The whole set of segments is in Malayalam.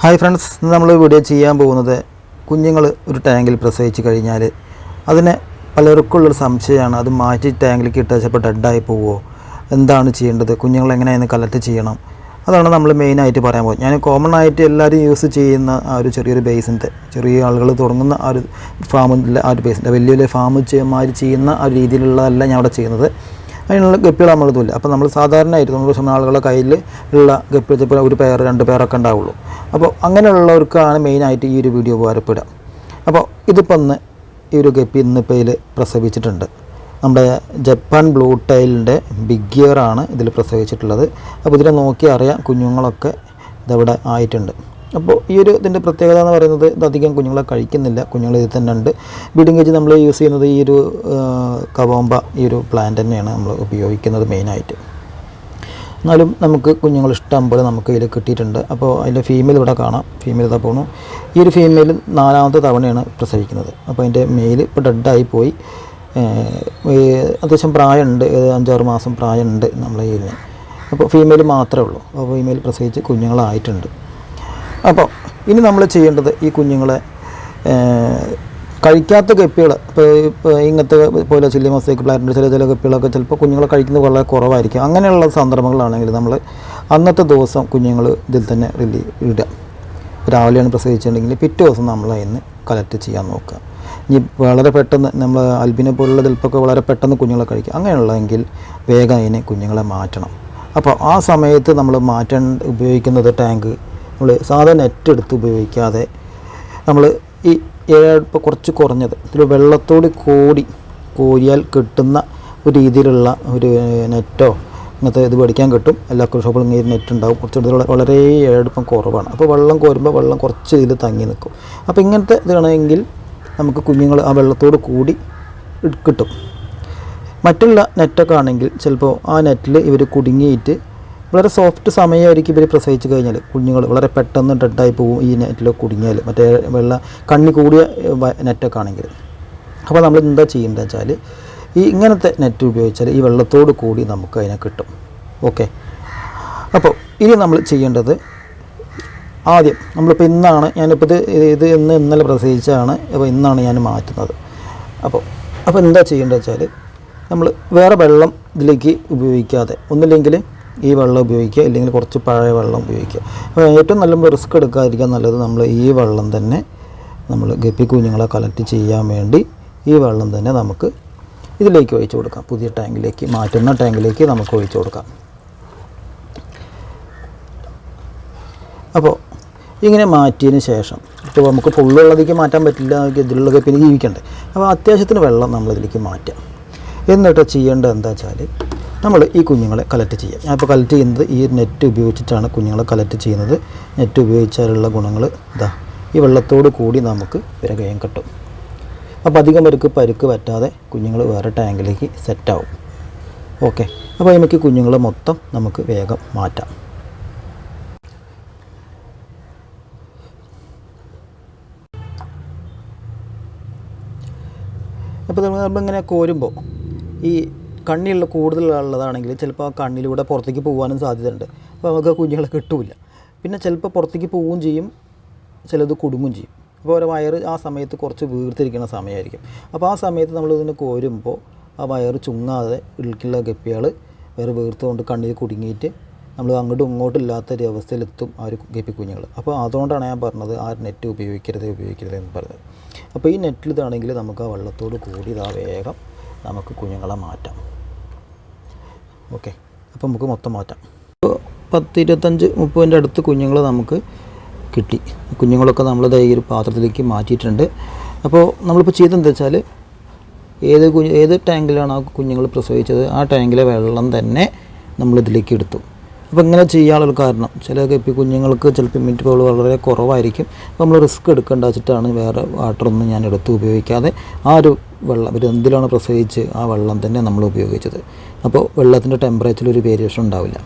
ഹായ് ഫ്രണ്ട്സ് ഇന്ന് നമ്മൾ വീഡിയോ ചെയ്യാൻ പോകുന്നത് കുഞ്ഞുങ്ങൾ ഒരു ടാങ്കിൽ പ്രസവിച്ച് കഴിഞ്ഞാൽ അതിന് പലർക്കുള്ളൊരു സംശയമാണ്. അത് മാറ്റി ടാങ്കിലേക്ക് ഇട്ടപ്പോൾ ഡെഡായി പോവുമോ എന്താണ് ചെയ്യേണ്ടത്? കുഞ്ഞുങ്ങൾ എങ്ങനെയാണ് കലക്ട് ചെയ്യണം? അതാണ് നമ്മൾ മെയിനായിട്ട് പറയാൻ പോകുന്നത്. ഞാൻ കോമൺ ആയിട്ട് എല്ലാവരും യൂസ് ചെയ്യുന്ന ആ ഒരു ചെറിയൊരു ബേസിന്റെ ചെറിയ ആളുകൾ തുടങ്ങുന്ന ആ ഒരു ഫാമിന്റെ ആ ഒരു ബേസിന്റെ വലിയ വലിയ ഫാം ചെയ്യുമാർ ചെയ്യുന്ന ആ ഒരു രീതിയിലുള്ളതല്ല ഞാൻ അവിടെ ചെയ്യുന്നത്. അതിനുള്ള ഗപ്പികൾ നമ്മളതുമില്ല അപ്പോൾ നമ്മൾ സാധാരണയായിട്ട് നമ്മൾ സമയം ആളുകളുടെ കയ്യിൽ ഉള്ള ഗപ്പി ചിലപ്പോൾ ഒരു പേർ രണ്ട് പേരൊക്കെ ഉണ്ടാവുള്ളൂ. അപ്പോൾ അങ്ങനെയുള്ളവർക്കാണ് മെയിനായിട്ട് ഈ ഒരു വീഡിയോ ഉപകാരപ്പെടുക. അപ്പോൾ ഇതിപ്പോൾ ഒന്ന് ഈ ഒരു ഗപ്പി ഇന്നിപ്പോൾ ഇതിൽ പ്രസവിച്ചിട്ടുണ്ട്. നമ്മുടെ ജപ്പാൻ ബ്ലൂ ടൈലിന്റെ ബിഗ് ഇയർ ആണ് ഇതിൽ പ്രസവിച്ചിട്ടുള്ളത്. അപ്പോൾ ഇതിനെ നോക്കി അറിയാം കുഞ്ഞുങ്ങളൊക്കെ ഇതവിടെ ആയിട്ടുണ്ട്. അപ്പോൾ ഈ ഒരു ഇതിന്റെ പ്രത്യേകത എന്ന് പറയുന്നത് ഇത് അധികം കുഞ്ഞുങ്ങളെ കഴിക്കുന്നില്ല. കുഞ്ഞുങ്ങൾ ഇതിൽ തന്നെ ഉണ്ട്. ബീഡിങ് കേജ് നമ്മൾ യൂസ് ചെയ്യുന്നത് ഈ ഒരു കവോമ്പ ഈ ഒരു പ്ലാന്റ് തന്നെയാണ് നമ്മൾ ഉപയോഗിക്കുന്നത് മെയിനായിട്ട്. എന്നാലും നമുക്ക് കുഞ്ഞുങ്ങൾ ഇഷ്ടം പോലെ നമുക്ക് ഇതിൽ കിട്ടിയിട്ടുണ്ട്. അപ്പോൾ അതിന്റെ ഫീമെയിൽ ഇവിടെ കാണാം. ഫീമെയിൽ ഇതാ പോണു. ഈ ഒരു ഫീമെയിൽ നാലാമത്തെ തവണയാണ് പ്രസവിക്കുന്നത്. അപ്പോൾ അതിന്റെ മെയിൽ ഇപ്പോൾ ഡെഡായി പോയി. അത്യാവശ്യം പ്രായമുണ്ട്. അഞ്ചാറ് മാസം പ്രായമുണ്ട് നമ്മളെ ഇതിന് അപ്പോൾ ഫീമെയിൽ മാത്രമേ ഉള്ളൂ. അപ്പോൾ ഫീമെയിൽ പ്രസവിച്ച് കുഞ്ഞുങ്ങളായിട്ടുണ്ട്. അപ്പോൾ ഇനി നമ്മൾ ചെയ്യേണ്ടത് ഈ കുഞ്ഞുങ്ങളെ കഴിക്കാത്ത കപ്പികൾ ഇപ്പോൾ ഇങ്ങനത്തെ പോലെ ചില്ലി മസേക്ക് പ്ലാന്റിന്റെ ചില ചില കപ്പികളൊക്കെ ചിലപ്പോൾ കുഞ്ഞുങ്ങൾ കഴിക്കുന്നത് വളരെ കുറവായിരിക്കും. അങ്ങനെയുള്ള സന്ദർഭങ്ങളാണെങ്കിൽ നമ്മൾ അന്നത്തെ ദിവസം കുഞ്ഞുങ്ങൾ ഇതിൽ തന്നെ റിലീ ഇടുക. രാവിലെയാണ് പ്രസവിച്ചിട്ടുണ്ടെങ്കിൽ പിറ്റേ ദിവസം നമ്മൾ അതിന് കളക്ട് ചെയ്യാൻ നോക്കുക. ഇനി വളരെ പെട്ടെന്ന് നമ്മൾ അൽബിനെ പോലുള്ള ചിലപ്പോൾ വളരെ പെട്ടെന്ന് കുഞ്ഞുങ്ങളെ കഴിക്കുക. അങ്ങനെയുള്ളതെങ്കിൽ വേഗം അതിനെ കുഞ്ഞുങ്ങളെ മാറ്റണം. അപ്പോൾ ആ സമയത്ത് നമ്മൾ മാറ്റാൻ ഉപയോഗിക്കുന്നത് ടാങ്ക് നമ്മൾ സാധാരണ നെറ്റ് എടുത്ത് ഉപയോഗിക്കാതെ നമ്മൾ ഇപ്പോൾ കുറച്ച് കുറഞ്ഞത്. ഒരു വെള്ളത്തോട് കൂടി കോരിയാൽ കിട്ടുന്ന ഒരു രീതിയിലുള്ള ഒരു നെറ്റോ ഇങ്ങനത്തെ ഇത് പഠിക്കാൻ കിട്ടും. എല്ലാ ഷോപ്പിലും ഈ നെറ്റ് ഉണ്ടാവും. കുറച്ച് വളരെ ഏഴെടുപ്പം കുറവാണ്. അപ്പോൾ വെള്ളം കോരുമ്പോൾ വെള്ളം കുറച്ച് ഇതിൽ തങ്ങി നിൽക്കും. അപ്പോൾ ഇങ്ങനത്തെ ഇതാണെങ്കിൽ നമുക്ക് കുഞ്ഞുങ്ങൾ ആ വെള്ളത്തോട് കൂടി കിട്ടും. മറ്റുള്ള നെറ്റൊക്കെ ആണെങ്കിൽ ചിലപ്പോൾ ആ നെറ്റിൽ ഇവർ കുടുങ്ങിയിട്ട് വളരെ സോഫ്റ്റ് സമയമായിരിക്കും ഇവർ പ്രസവിച്ച് കഴിഞ്ഞാൽ കുഞ്ഞുങ്ങൾ വളരെ പെട്ടെന്ന് ഡെഡായി പോകും ഈ നെറ്റിൽ കുടുങ്ങിയാൽ മറ്റേ വെള്ള കണ്ണി കൂടിയ നെറ്റൊക്കെ ആണെങ്കിൽ അപ്പോൾ നമ്മൾ എന്താ ചെയ്യേണ്ടത് വെച്ചാൽ ഈ ഇങ്ങനത്തെ നെറ്റ് ഉപയോഗിച്ചാൽ ഈ വെള്ളത്തോട് കൂടി നമുക്ക് അതിനെ കിട്ടും. ഓക്കെ? അപ്പോൾ ഇനി നമ്മൾ ചെയ്യേണ്ടത് ആദ്യം നമ്മളിപ്പോൾ ഇന്നാണ് ഞാനിപ്പോൾ ഇത് ഇത് ഇന്ന് ഇന്നലെ പ്രസവിച്ചാണ് അപ്പോൾ ഇന്നാണ് ഞാൻ മാറ്റുന്നത്. അപ്പോൾ അപ്പോൾ എന്താ ചെയ്യേണ്ടത് വെച്ചാൽ നമ്മൾ വേറെ വെള്ളം ഇതിലേക്ക് ഉപയോഗിക്കാതെ ഒന്നില്ലെങ്കിൽ ഈ വെള്ളം ഉപയോഗിക്കുക ഇല്ലെങ്കിൽ കുറച്ച് പഴയ വെള്ളം ഉപയോഗിക്കുക. അപ്പോൾ ഏറ്റവും നല്ല റിസ്ക് എടുക്കാതിരിക്കാൻ നല്ലത് നമ്മൾ ഈ വെള്ളം തന്നെ നമ്മൾ ഗപ്പി കുഞ്ഞുങ്ങളെ കളക്ട് ചെയ്യാൻ വേണ്ടി ഈ വെള്ളം തന്നെ നമുക്ക് ഇതിലേക്ക് ഒഴിച്ചു കൊടുക്കാം. പുതിയ ടാങ്കിലേക്ക് മാറ്റുന്ന ടാങ്കിലേക്ക് നമുക്ക് ഒഴിച്ചു കൊടുക്കാം. അപ്പോൾ ഇങ്ങനെ മാറ്റിയതിന് ശേഷം ഇപ്പോൾ നമുക്ക് ഫുള്ളുള്ളതിലേക്ക് മാറ്റാൻ പറ്റില്ല ഇതിലുള്ള ഗപ്പിന് ജീവിക്കണ്ടേ? അപ്പോൾ അത്യാവശ്യത്തിന് വെള്ളം നമ്മളിതിലേക്ക് മാറ്റാം എന്നിട്ട് ചെയ്യേണ്ടത് എന്താ വെച്ചാൽ നമ്മൾ ഈ കുഞ്ഞുങ്ങളെ കളക്ട് ചെയ്യാം ഞാനിപ്പോൾ കളക്ട് ചെയ്യുന്നത് ഈ നെറ്റ് ഉപയോഗിച്ചിട്ടാണ് കുഞ്ഞുങ്ങളെ കളക്ട് ചെയ്യുന്നത്. നെറ്റ് ഉപയോഗിച്ചാലുള്ള ഗുണങ്ങൾ ഇതാ ഈ വെള്ളത്തോട് കൂടി നമുക്ക് വിരകയം കിട്ടും. അപ്പോൾ അധികം പേർക്ക് പരുക്ക് പറ്റാതെ കുഞ്ഞുങ്ങൾ വേറെ ടാങ്കിലേക്ക് സെറ്റാവും ഓക്കെ അപ്പോൾ നമുക്ക് കുഞ്ഞുങ്ങളെ മൊത്തം നമുക്ക് വേഗം മാറ്റാം. അപ്പോൾ നമ്മൾ നമ്മളിങ്ങനെ കോരുമ്പോൾ ഈ കണ്ണിലുള്ള കൂടുതലുള്ളതാണെങ്കിൽ ചിലപ്പോൾ ആ കണ്ണിലൂടെ പുറത്തേക്ക് പോകാനും സാധ്യതയുണ്ട്. അപ്പോൾ നമുക്ക് കുഞ്ഞുങ്ങളെ കിട്ടില്ല. പിന്നെ ചിലപ്പോൾ പുറത്തേക്ക് പോവുകയും ചെയ്യും ചിലത് കുടുങ്ങും ചെയ്യും. അപ്പോൾ ഒരു വയറ് ആ സമയത്ത് കുറച്ച് വീർത്തിരിക്കുന്ന സമയമായിരിക്കും. അപ്പോൾ ആ സമയത്ത് നമ്മൾ ഇതിനെ കോരുമ്പോൾ ആ വയറ് ചുങ്ങാതെ ഉള്ളിലുള്ള ഗപ്പികൾ വേറെ വീർത്തുകൊണ്ട് കണ്ണിൽ കുടുങ്ങിയിട്ട് നമ്മൾ അങ്ങോട്ടും ഇങ്ങോട്ടും ഇല്ലാത്ത ഒരു അവസ്ഥയിലെത്തും ആ ഒരു ഗപ്പി കുഞ്ഞുങ്ങൾ. അപ്പോൾ അതുകൊണ്ടാണ് ഞാൻ പറഞ്ഞത് ആ നെറ്റ് ഉപയോഗിക്കരുത് ഉപയോഗിക്കരുത് എന്ന് പറഞ്ഞത്. അപ്പോൾ ഈ നെറ്റിൽ ഇതാണെങ്കിൽ നമുക്ക് ആ വെള്ളത്തോട് കൂടി ഇതാ വേഗം നമുക്ക് കുഞ്ഞുങ്ങളെ മാറ്റാം. ഓക്കെ. അപ്പോൾ നമുക്ക് മൊത്തം മാറ്റാം. പത്ത് ഇരുപത്തഞ്ച് മുപ്പതിന്റെ അടുത്ത് കുഞ്ഞുങ്ങൾ നമുക്ക് കിട്ടി. കുഞ്ഞുങ്ങളൊക്കെ നമ്മൾ ഈ ഒരു പാത്രത്തിലേക്ക് മാറ്റിയിട്ടുണ്ട്. അപ്പോൾ നമ്മളിപ്പോൾ ചെയ്തെന്താ വെച്ചാൽ ഏത് കുഞ്ഞ് ഏത് ടാങ്കിലാണ് ആ കുഞ്ഞുങ്ങൾ പ്രസവിച്ചത്? ആ ടാങ്കിലെ വെള്ളം തന്നെ നമ്മൾ ഇതിലേക്ക് എടുത്തു. അപ്പോൾ ഇങ്ങനെ ചെയ്യാനുള്ള കാരണം. ചില ഗപ്പി കുഞ്ഞുങ്ങൾക്ക് ചിലപ്പോൾ ഇമ്മ്യൂണിറ്റി പവർ വളരെ കുറവായിരിക്കും. അപ്പോൾ നമ്മൾ റിസ്ക് എടുക്കേണ്ട വെച്ചിട്ടാണ് വേറെ വാട്ടറൊന്നും ഞാൻ എടുത്ത് ഉപയോഗിക്കാതെ ആ ഒരു വെള്ളം ഒരു എന്തിലാണ് പ്രസവിച്ച് ആ വെള്ളം തന്നെ നമ്മൾ ഉപയോഗിച്ചത്. അപ്പോൾ വെള്ളത്തിന്റെ ടെമ്പറേച്ചറിൽ ഒരു വേരിയേഷൻ ഉണ്ടാവില്ല.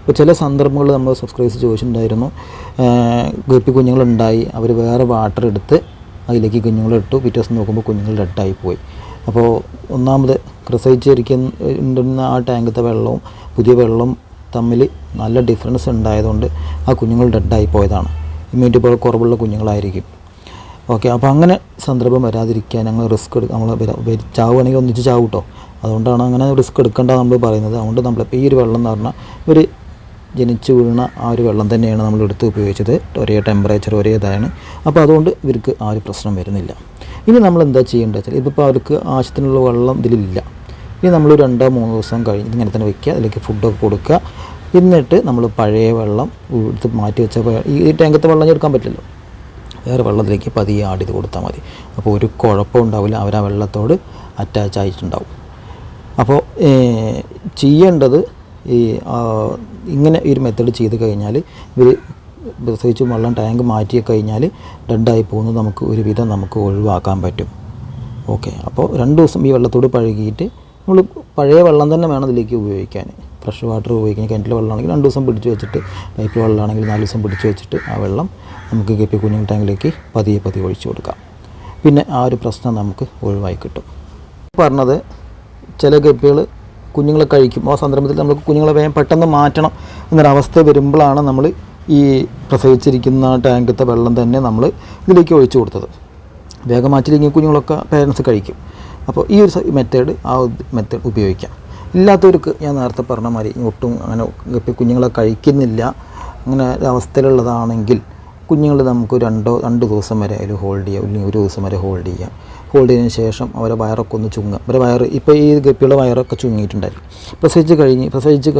അപ്പോൾ ചില സന്ദർഭങ്ങളിൽ നമ്മൾ സബ്സ്ക്രൈബേഴ്സ് ചോദിച്ചിട്ടുണ്ടായിരുന്നു ഗപ്പി കുഞ്ഞുങ്ങളുണ്ടായി അവർ വേറെ വാട്ടർ എടുത്ത് അതിലേക്ക് കുഞ്ഞുങ്ങളിട്ടു പിറ്റേ ദിവസം നോക്കുമ്പോൾ കുഞ്ഞുങ്ങൾ ഡെഡായി പോയി. അപ്പോൾ ഒന്നാമത് പ്രസവിച്ചിരിക്കുന്ന ആ ടാങ്കിലത്തെ വെള്ളവും പുതിയ വെള്ളം തമ്മിൽ നല്ല ഡിഫറൻസ് ഉണ്ടായതുകൊണ്ട് ആ കുഞ്ഞുങ്ങൾ ഡെഡായി പോയതാണ്. ഇമ്മ്യൂണിറ്റി പവർ കുറവുള്ള കുഞ്ഞുങ്ങളായിരിക്കും. ഓക്കെ അപ്പോൾ അങ്ങനെ സന്ദർഭം വരാതിരിക്കാൻ ഞങ്ങൾ റിസ്ക് എടുക്കുക നമ്മൾ ചാവുകയാണെങ്കിൽ ഒന്നിച്ച് ചാവും കേട്ടോ അതുകൊണ്ടാണ് അങ്ങനെ റിസ്ക് എടുക്കേണ്ട നമ്മൾ പറയുന്നത്. അതുകൊണ്ട് നമ്മളിപ്പോൾ ഈ ഒരു വെള്ളം എന്ന് പറഞ്ഞാൽ ഒരു ജനിച്ചു വീണ ആ ഒരു വെള്ളം തന്നെയാണ് നമ്മൾ എടുത്ത് ഉപയോഗിച്ചത്. ഒരേ ടെമ്പറേച്ചർ ഒരേ ഇതാണ്. അപ്പോൾ അതുകൊണ്ട് ഇവർക്ക് ആ ഒരു പ്രശ്നം വരുന്നില്ല. ഇനി നമ്മൾ എന്താ ചെയ്യേണ്ടത് വെച്ചാൽ ഇതിപ്പോൾ അവർക്ക് ആവശ്യത്തിനുള്ള വെള്ളം ഇതിലില്ല. ഇനി നമ്മൾ രണ്ടോ മൂന്നോ ദിവസം കഴിഞ്ഞ് ഇങ്ങനെ തന്നെ വെക്കുക. അതിലേക്ക് ഫുഡൊക്കെ കൊടുക്കുക. എന്നിട്ട് നമ്മൾ പഴയ വെള്ളം എടുത്ത് മാറ്റി വെച്ച ഈ ടാങ്കത്തെ വെള്ളം എടുക്കാൻ പറ്റില്ലല്ലോ. വേറെ വെള്ളത്തിലേക്ക് പതിയെ ചെയ്ത് കൊടുത്താൽ മതി. അപ്പോൾ ഒരു കുഴപ്പം ഉണ്ടാവില്ല. അവർ ആ വെള്ളത്തോട് അറ്റാച്ച് ആയിട്ടുണ്ടാവും. അപ്പോൾ ചെയ്യേണ്ടത് ഈ ഇങ്ങനെ ഒരു മെത്തേഡ് ചെയ്ത് കഴിഞ്ഞാൽ ഇവർ പ്രത്യേകിച്ച് വെള്ളം ടാങ്ക് മാറ്റി കഴിഞ്ഞാൽ ഡെഡായി പോകുന്നത് നമുക്ക് ഒരുവിധം നമുക്ക് ഒഴിവാക്കാൻ പറ്റും. ഓക്കെ അപ്പോൾ രണ്ട് ദിവസം ഈ വെള്ളത്തോട് പഴകിയിട്ട് നമ്മൾ പഴയ വെള്ളം തന്നെ വേണം ഇതിലേക്ക് ഉപയോഗിക്കാൻ. ഫ്രഷ് വാട്ടർ ഉപയോഗിക്കാൻ. കിണറ്റിലെ വെള്ളമാണെങ്കിൽ രണ്ട് ദിവസം പിടിച്ചു വെച്ചിട്ട് പൈപ്പ് വെള്ളമാണെങ്കിൽ നാല് ദിവസം പിടിച്ചു വെച്ചിട്ട് ആ വെള്ളം നമുക്ക് കെപ്പി കുഞ്ഞു ടാങ്കിലേക്ക് പതിയെ പതിയെ ഒഴിച്ചു കൊടുക്കാം. പിന്നെ ആ ഒരു പ്രശ്നം നമുക്ക് ഒഴിവായി കിട്ടും. പറഞ്ഞത് ചില ഗപ്പികൾ കുഞ്ഞുങ്ങളെ കഴിക്കും. ആ സന്ദർഭത്തിൽ നമ്മൾ കുഞ്ഞുങ്ങളെ വേഗം പെട്ടെന്ന് മാറ്റണം എന്നൊരവസ്ഥ വരുമ്പോഴാണ് നമ്മൾ ഈ പ്രസവിച്ചിരിക്കുന്ന ടാങ്കത്തെ വെള്ളം തന്നെ നമ്മൾ ഇതിലേക്ക് ഒഴിച്ചു കൊടുത്തത്. വേഗം മാറ്റിയില്ലെങ്കിൽ കുഞ്ഞുങ്ങളൊക്കെ പേരൻസ് കഴിക്കും. അപ്പോൾ ഈ ഒരു മെത്തേഡ് ആ മെത്തേഡ് ഉപയോഗിക്കാം. ഇല്ലാത്തവർക്ക് ഞാൻ നേരത്തെ പറഞ്ഞ മാതിരി ഒട്ടും അങ്ങനെ ഗപ്പി കുഞ്ഞുങ്ങളെ കഴിക്കുന്നില്ല. അങ്ങനെ അവസ്ഥയിലുള്ളതാണെങ്കിൽ കുഞ്ഞുങ്ങൾ നമുക്ക് രണ്ടോ രണ്ട് ദിവസം വരെ അതിൽ ഹോൾഡ് ചെയ്യാം. അല്ലെങ്കിൽ ഒരു ദിവസം വരെ ഹോൾഡ് ചെയ്യാം. ഹോൾഡ് ചെയ്തതിന് ശേഷം അവരെ വയറൊക്കെ ഒന്ന് ചുങ്ങുക. അവരെ വയറ് ഇപ്പോൾ ഈ ഗപ്പിയുടെ വയറൊക്കെ ചുങ്ങിയിട്ടുണ്ടായിരിക്കും. പ്രസവിച്ച് കഴിഞ്ഞ് പ്രസവിച്ച്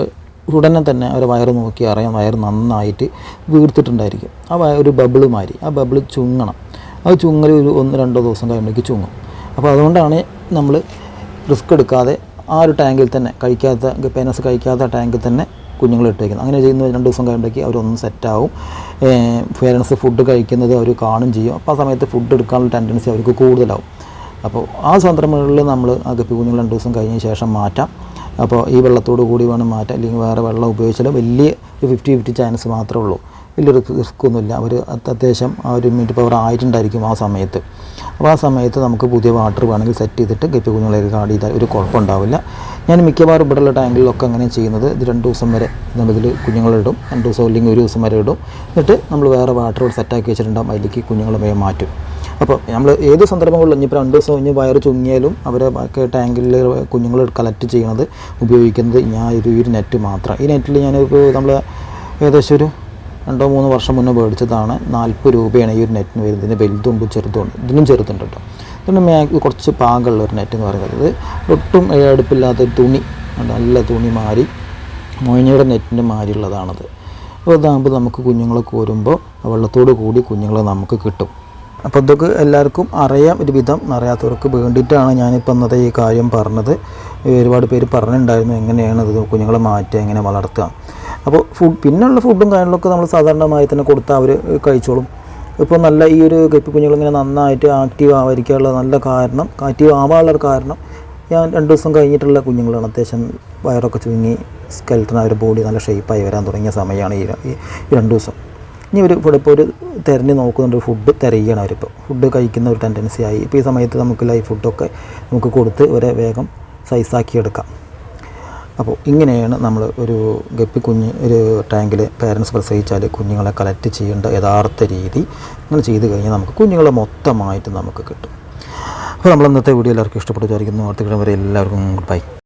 ഉടനെ തന്നെ അവരെ വയറ് നോക്കി അറിയാം. വയറ് നന്നായിട്ട് വീർത്തിട്ടുണ്ടായിരിക്കും. ആ വയ ഒരു ബബിൾ മാതിരി. ആ ബബിൾ ചുങ്ങണം. അത് ചുങ്ങൽ ഒരു ഒന്ന് രണ്ടോ ദിവസം കഴിയുമ്പോഴേക്ക് ചുങ്ങും. അപ്പോൾ അതുകൊണ്ടാണ് നമ്മൾ റിസ്ക് എടുക്കാതെ ആ ഒരു ടാങ്കിൽ തന്നെ കഴിക്കാത്ത പേനസ് കഴിക്കാത്ത ടാങ്കിൽ തന്നെ കുഞ്ഞുങ്ങൾ ഇട്ടേക്കുന്നത്. അങ്ങനെ ചെയ്യുന്ന രണ്ട് ദിവസം കഴിയുമ്പോഴേക്ക് അവരൊന്ന് സെറ്റാവും പേരൻസ് ഫുഡ് കഴിക്കുന്നത് അവർ കാണും ചെയ്യും. അപ്പോൾ ആ സമയത്ത് ഫുഡ് എടുക്കാനുള്ള ടെൻഡൻസി അവർക്ക് കൂടുതലാവും. അപ്പോൾ ആ സന്ദർഭങ്ങളിൽ നമ്മൾ ആ ഗപ്പി കുഞ്ഞുങ്ങൾ രണ്ട് ദിവസം കഴിഞ്ഞ ശേഷം മാറ്റാം. അപ്പോൾ ഈ വെള്ളത്തോട് കൂടി വേണം മാറ്റാം. അല്ലെങ്കിൽ വേറെ വെള്ളം ഉപയോഗിച്ചാലും വലിയ ഫിഫ്റ്റി ഫിഫ്റ്റി ചാൻസ് മാത്രമേ ഉള്ളൂ. വലിയൊരു റിസ്ക് ഒന്നുമില്ല. അവർ അത്യാവശ്യം ആ ഒരു ഇമ്മ്യൂണിറ്റി പവർ ആയിട്ടുണ്ടായിരിക്കും ആ സമയത്ത്. അപ്പോൾ ആ സമയത്ത് നമുക്ക് പുതിയ വാട്ടർ വേണമെങ്കിൽ സെറ്റ് ചെയ്തിട്ട് ഗപ്പി കുഞ്ഞുങ്ങളെ കാർഡ് ചെയ്താൽ ഒരു കുഴപ്പമുണ്ടാവില്ല. ഞാൻ മിക്കവാറും ഇവിടെയുള്ള ടാങ്കിലൊക്കെ അങ്ങനെ ചെയ്യുന്നത് ഇത് രണ്ട് ദിവസം വരെ നമ്മളിതിൽ കുഞ്ഞുങ്ങളിടും രണ്ട് ദിവസം അല്ലെങ്കിൽ ഒരു ദിവസം വരെ ഇടും. എന്നിട്ട് നമ്മൾ വേറെ വാട്ടർ സെറ്റാക്കി വെച്ചിട്ടുണ്ടാകും അതിലേക്ക് കുഞ്ഞുങ്ങളെ വേഗം മാറ്റും. അപ്പോൾ നമ്മൾ ഏത് സന്ദർഭങ്ങളിലും ഇപ്പോൾ രണ്ട് ദിവസം കഴിഞ്ഞ് വയറ് ചുങ്ങിയാലും അവരെ ബാക്കി ടാങ്കിൽ കുഞ്ഞുങ്ങൾ കളക്ട് ചെയ്യണത് ഉപയോഗിക്കുന്നത് ഞാൻ ഒരു ഒരു നെറ്റ് മാത്രം. ഈ നെറ്റിൽ ഞാനിപ്പോൾ നമ്മൾ ഏകദേശം ഒരു രണ്ടോ മൂന്നോ വർഷം മുന്നേ മേടിച്ചതാണ്. നാൽപ്പത് രൂപയാണ് ഈ ഒരു നെറ്റിന് വരുന്നത്. ഇതിന് വലുതുണ്ട് ചെറുതുണ്ട് ഇതിനും ചെറുതുണ്ട് കേട്ടോ. പിന്നെ മേ കുറച്ച് പാകമുള്ള ഒരു നെറ്റ് എന്ന് പറയുന്നത്. ഒട്ടും അടുപ്പില്ലാത്ത തുണി നല്ല തുണി മാറി മൊയിനയുടെ നെറ്റിന്റെ മാരിയുള്ളതാണത്. അപ്പോൾ ഇതാകുമ്പോൾ നമുക്ക് കുഞ്ഞുങ്ങളെ കോരുമ്പോൾ വെള്ളത്തോട് കൂടി കുഞ്ഞുങ്ങളെ നമുക്ക് കിട്ടും. അപ്പോൾ ഇതൊക്കെ എല്ലാവർക്കും അറിയാം. ഒരു വിധം അറിയാത്തവർക്ക് വേണ്ടിയിട്ടാണ് ഞാനിപ്പോൾ ഇന്നത്തെ ഈ കാര്യം പറഞ്ഞത്. ഒരുപാട് പേര് പറഞ്ഞിട്ടുണ്ടായിരുന്നു എങ്ങനെയാണ് ഇത് കുഞ്ഞുങ്ങളെ മാറ്റുക എങ്ങനെ വളർത്തുക. അപ്പോൾ ഫുഡ് പിന്നെയുള്ള ഫുഡും കാര്യങ്ങളൊക്കെ നമ്മൾ സാധാരണമായി തന്നെ കൊടുത്താൽ അവർ കഴിച്ചോളും. ഇപ്പോൾ നല്ല ഈ ഒരു കപ്പി കുഞ്ഞുങ്ങളിങ്ങനെ നന്നായിട്ട് ആക്റ്റീവ് ആവാതിരിക്കാനുള്ള നല്ല കാരണം ആക്റ്റീവ് ആവാനുള്ളൊരു കാരണം ഞാൻ രണ്ട് ദിവസം കഴിഞ്ഞിട്ടുള്ള കുഞ്ഞുങ്ങളാണ്. അത്യാവശ്യം വയറൊക്കെ ചുരുങ്ങി സ്കെൽട്ടൺ അവർ ബോഡി നല്ല ഷേപ്പായി വരാൻ തുടങ്ങിയ സമയമാണ് ഈ രണ്ട് ദിവസം. ഇനി ഒരു ഇവിടെ ഇപ്പോൾ ഒരു തിരഞ്ഞ് നോക്കുന്നുണ്ട്. ഫുഡ് തിരയുകയാണ് അവരിപ്പോൾ ഫുഡ് കഴിക്കുന്ന ഒരു ടെൻഡൻസി ആയി. ഇപ്പോൾ ഈ സമയത്ത് നമുക്ക് ലൈഫ് ഫുഡൊക്കെ നമുക്ക് കൊടുത്ത് ഇവരെ വേഗം സൈസാക്കി എടുക്കാം. അപ്പോൾ ഇങ്ങനെയാണ് നമ്മൾ ഒരു ഗപ്പി കുഞ്ഞ് ഒരു ടാങ്കിൽ പേരൻസ് പ്രസവിച്ചാൽ കുഞ്ഞുങ്ങളെ കളക്ട് ചെയ്യേണ്ട യഥാർത്ഥ രീതി. അങ്ങനെ ചെയ്ത് കഴിഞ്ഞാൽ നമുക്ക് കുഞ്ഞുങ്ങളെ മൊത്തമായിട്ട് നമുക്ക് കിട്ടും. അപ്പോൾ നമ്മൾ ഇന്നത്തെ വീഡിയോ എല്ലാവർക്കും ഇഷ്ടപ്പെട്ടു വിചാരിക്കുന്നു. അടുത്ത വരെ എല്ലാവർക്കും ബൈ